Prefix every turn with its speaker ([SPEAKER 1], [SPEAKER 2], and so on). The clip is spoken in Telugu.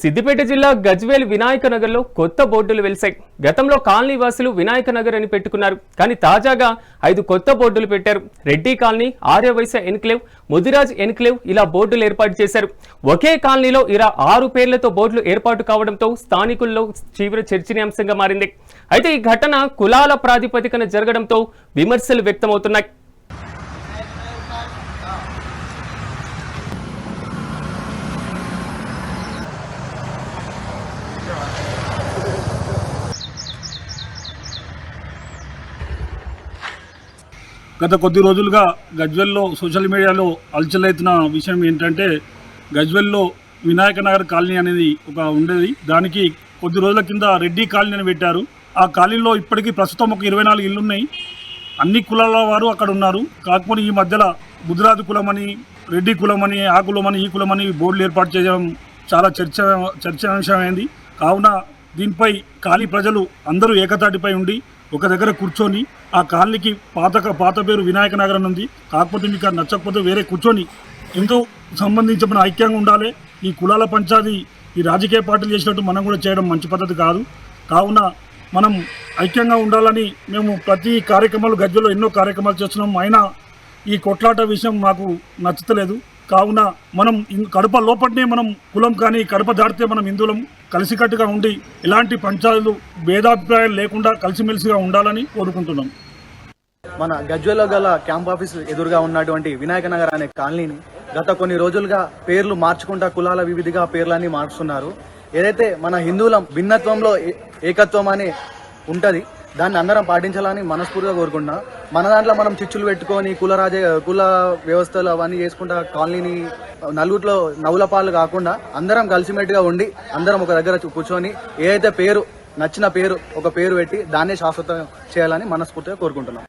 [SPEAKER 1] సిద్దిపేట జిల్లా గజ్వేల్ వినాయక నగర్లో కొత్త బోర్డులు వెలిశాయి. గతంలో కాలనీ వాసులు వినాయక నగర్ అని పెట్టుకున్నారు. కానీ తాజాగా ఐదు కొత్త బోర్డులు పెట్టారు. Reddy colony Aryavaishya enclave Mudiraj enclave ఇలా బోర్డులు ఏర్పాటు చేశారు. ఒకే కాలనీలో ఇలా ఆరు పేర్లతో బోర్డులు ఏర్పాటు కావడంతో స్థానికుల్లో తీవ్ర చర్చనీయాంశంగా మారింది. అయితే ఈ ఘటన కులాల ప్రాతిపదికన జరగడంతో విమర్శలు వ్యక్తమవుతున్నాయి.
[SPEAKER 2] గత కొద్ది రోజులుగా గజ్వెల్లో సోషల్ మీడియాలో అలచలవుతున్న విషయం ఏంటంటే గజ్వెల్లో వినాయక నగర్ కాలనీ అనేది ఒక ఉండేది. దానికి కొద్ది రోజుల కింద రెడ్డి కాలనీ అని పెట్టారు. ఆ కాలనీలో ఇప్పటికీ ప్రస్తుతం ఒక ఇరవై నాలుగు ఇల్లు ఉన్నాయి. అన్ని కులాల వారు అక్కడ ఉన్నారు. కాకపోతే ఈ మధ్యలో ముదిరాజు కులమని రెడ్డి కులమని ఆ కులమని ఈ కులమని బోర్డులు ఏర్పాటు చేయడం చాలా చర్చ చర్చాంశమైంది కావున దీనిపై కాలనీ ప్రజలు అందరూ ఏకతాటిపై ఉండి ఒక దగ్గర కూర్చొని ఆ కాలనీకి పాత పాత పేరు వినాయక నగర్ అని ఉంది. కాకపోతే మీకు అది నచ్చకపోతే వేరే కూర్చొని ఎంతో సంబంధించి మన ఐక్యంగా ఉండాలి. ఈ కులాల పంచాది ఈ రాజకీయ పార్టీలు చేసినట్టు మనం కూడా చేయడం మంచి పద్ధతి కాదు. కావున మనం ఐక్యంగా ఉండాలని మేము ప్రతి కార్యక్రమాలు గజ్జలో ఎన్నో కార్యక్రమాలు చేస్తున్నాం. అయినా ఈ కొట్లాట విషయం మాకు నచ్చతలేదు. కావున మనం కడప లోపలనే మనం కులం కానీ కడప దాటితే మనం హిందువులం కలిసికట్టుగా ఉండి ఎలాంటి పంచాలు భేదాభిప్రాయాలు లేకుండా కలిసిమెలిసిగా ఉండాలని కోరుకుంటున్నాం.
[SPEAKER 3] మన గజ్వేల్లో గల క్యాంప్ ఆఫీస్ ఎదురుగా ఉన్నటువంటి వినాయక నగర్ అనే కాలనీని గత కొన్ని రోజులుగా పేర్లు మార్చుకుంటా కులాల వివిధిగా పేర్లన్నీ మార్చుతున్నారు. ఏదైతే మన హిందువులం భిన్నత్వంలో ఏ- ఏకత్వం అని ఉంటుంది దాన్ని అందరం పాటించాలని మనస్ఫూర్తిగా కోరుకుంటున్నా. మన దాంట్లో మనం చిచ్చులు పెట్టుకొని కుల రాజ కుల వ్యవస్థలు అవన్నీ చేసుకుంటా కాలనీని నలుగురిలో నవ్వుల పాలు కాకుండా అందరం కలిసిమెట్టుగా ఉండి అందరం ఒక దగ్గర కూర్చొని ఏదైతే పేరు నచ్చిన పేరు ఒక పేరు పెట్టి దాన్నే శాశ్వతం చేయాలని మనస్ఫూర్తిగా కోరుకుంటున్నాం.